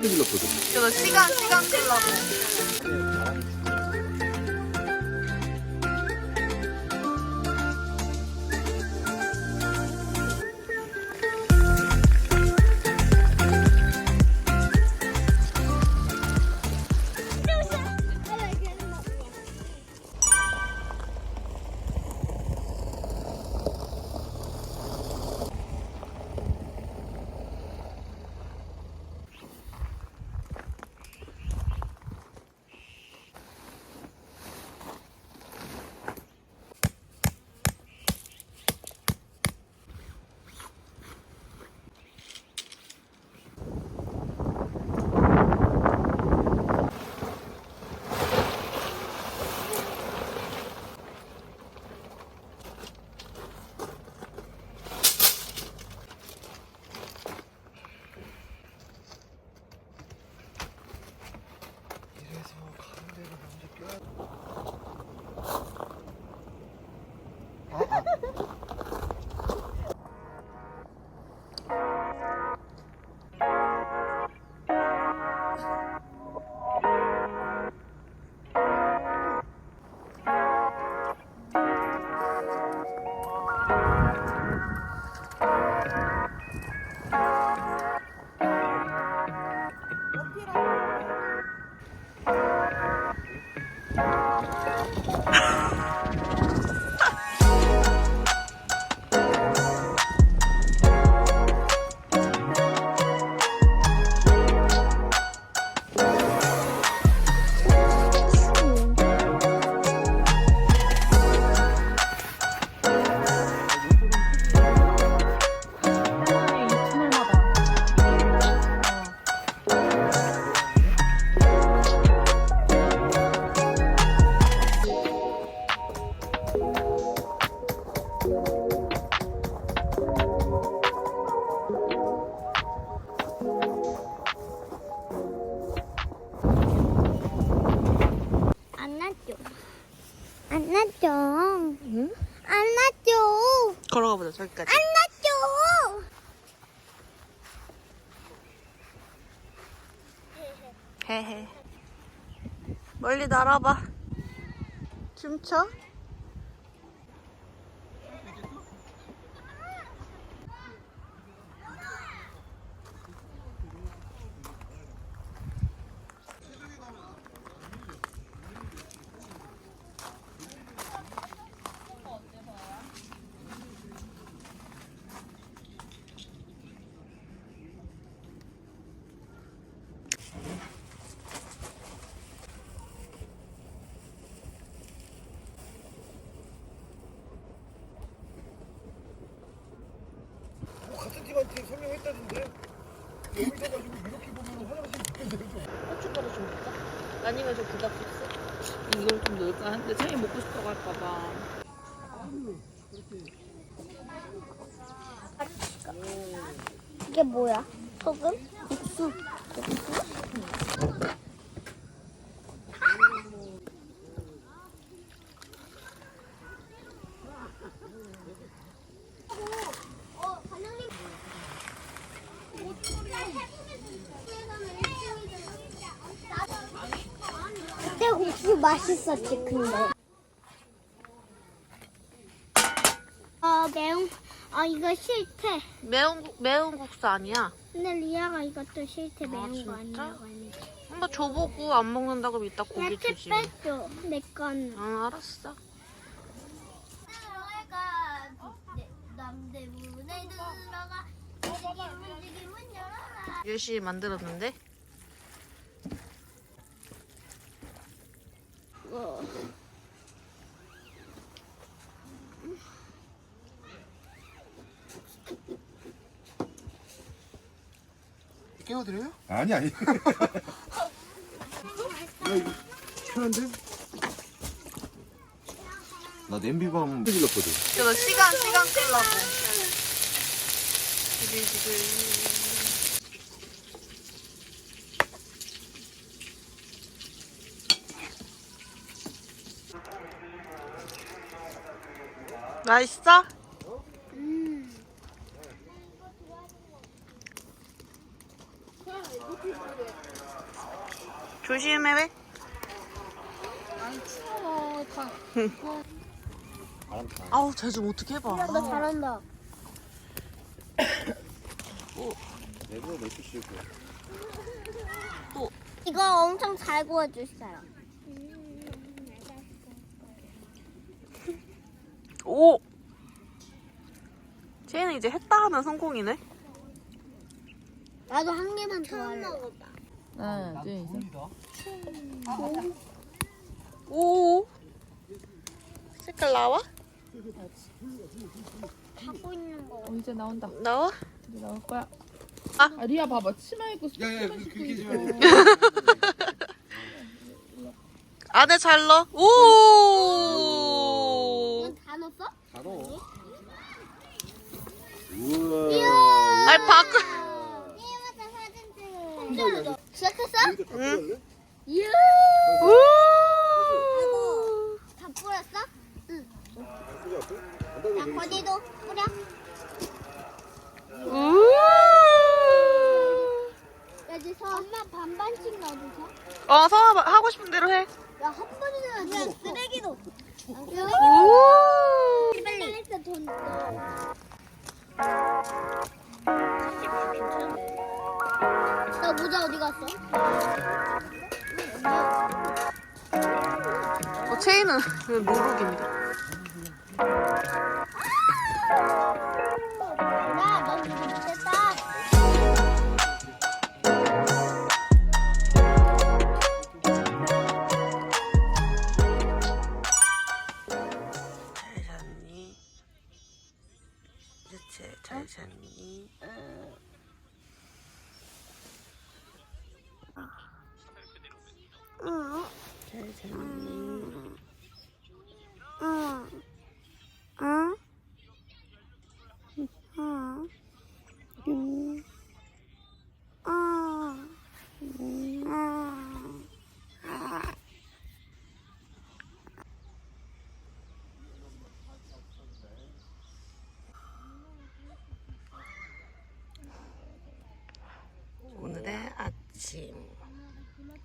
큰일 났거든. 그래서 시간 시간 끌라고. 보자 저기까지. 안 났죠? 헤헤. 멀리 날아봐. 춤춰? 팀한테 설명했다던데. 여기서 가지고 이렇게 보면 화장실. 고춧가루 좀 넣을까? 아니면 저 불닭소스? 이걸 좀 넣을까 하는데 찬이 먹고 싶다고 할까봐. 이게 뭐야? 소금? 국수? 그때 국수 맛 있었지 근데 어 매운 아 이거 싫대 매운 국- 매운 국수 아니야. 근데 리아가 이것도 싫대 아, 매운 진짜? 거 아니라고 했는데 한번 줘보고 안 먹는다 그러면 이따 고기 야채 주지. 빼줘 내 건. 응 알았어. 남대문에 들어가 움직임 움직임은 열어라 열심히 만들었는데 깨워드려요? 아니 아니. 야 편한데? 나 냄비밤 큰일 났거든. 그래서 시간 시간 끌라고. 지글지글. 맛있어? 조심해 왜? 아니 추워 다. 아우 제좀 어떻게 해봐. 나 잘한다. 내부 몇주 씩고 이거 엄청 잘 구워줄 사람. 오. 쟤는 이제 했다 하면 성공이네. 나도 한 개만 더 할래. 먹어봐. 하나 둘 셋. 오. 색깔 나와? 갖고 있는 거. 어 이제 나온다 나와? 이제 나올 거야 아. 아 리아 봐봐 치마 입고 야야 치마 있어. 안에 잘 넣어. 오. 넣었어? 다 넣어. 우와. 아이 밖. 이모자 사진 찍어. 시작했어? 응. 이야. 나 모자 어디 갔어? 어 체인은 노룩인데. 야, 오늘의 아침.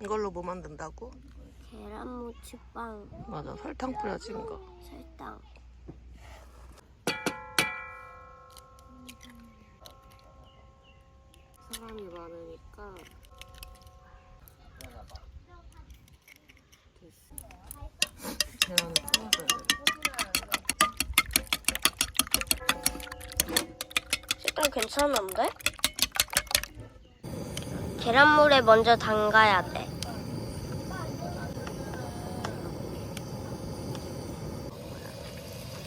이걸로 뭐 만든다고? 계란 무침빵 맞아 설탕 뿌려진 거. 설탕. 사람이 많으니까 계란을 풀어줘야 돼. 색깔 괜찮은데? 계란물에 먼저 담가야 돼.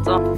남으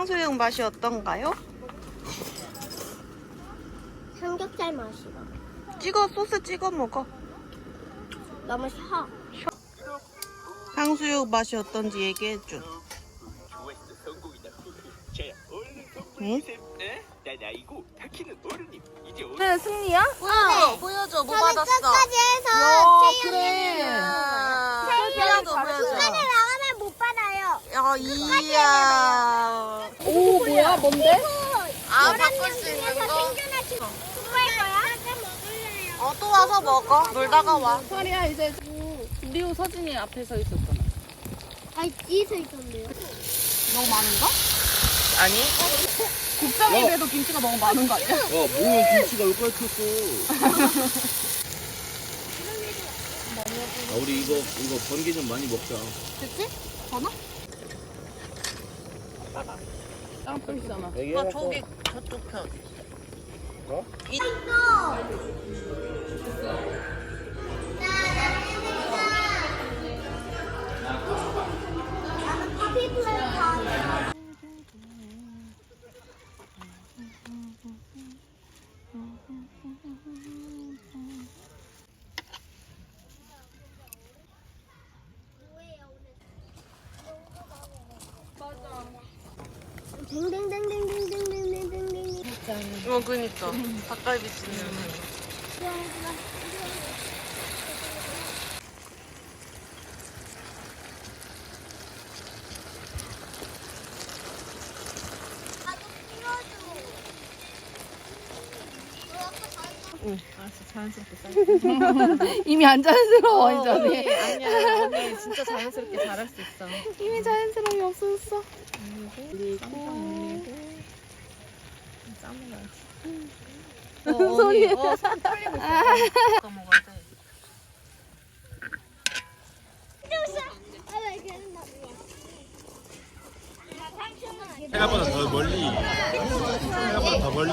탕수육 맛이 어떤가요? 삼겹살 맛이다. 찍어 소스 찍어 먹어. 너무 셔. 탕수육 맛이 어떤지 얘기해 줘. 좋았어 성공이다 자야 얼른 더 응? 에? 난 아이고 타키는 어른이 이제 어른 네 승리야? 어. 보여줘 뭐 저는 끝까지 해서 그래. 태연이도 중간에 나가면 못 이야. 오 뭐야 뭔데? 아 바꿀 수 있는 거? 어 또 와서 먹어. 놀다가 와. 설이야 이제 리오 서진이 앞에 서 있었잖아. 아, 뒤에서 있던데요. 너무 많은가? 아니 국장님에도 김치가 너무 많은 거 아니야? 야 뭐야 김치가 여기까지 튀었어 아 우리 이거 이거 번개 좀 많이 먹자 땅불 있잖아. 아 저기 저쪽 편. 어? 이 댕댕댕댕댕댕댕댕댕댕. 어 그니까 닭갈비 찜. 이미 안 자연스러워 이제. 아니야 언니 진짜 자연스럽게 잘할 수 있어. 이미 자연스러움이 없어졌어. 무슨 소리야? 어, 손 털리고 있어. 아까 먹어야 돼. 생각보다 더 멀리 생각보다 더 멀리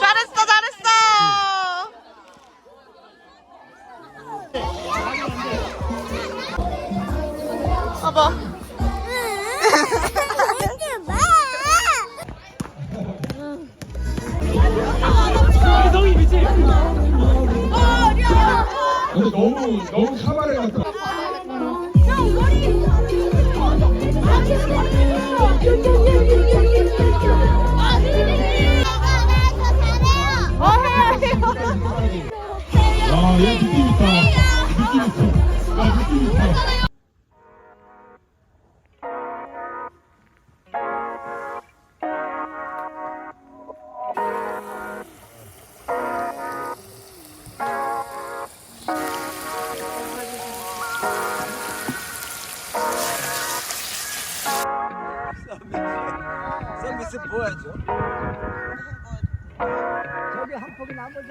저기 한 폭이 나머지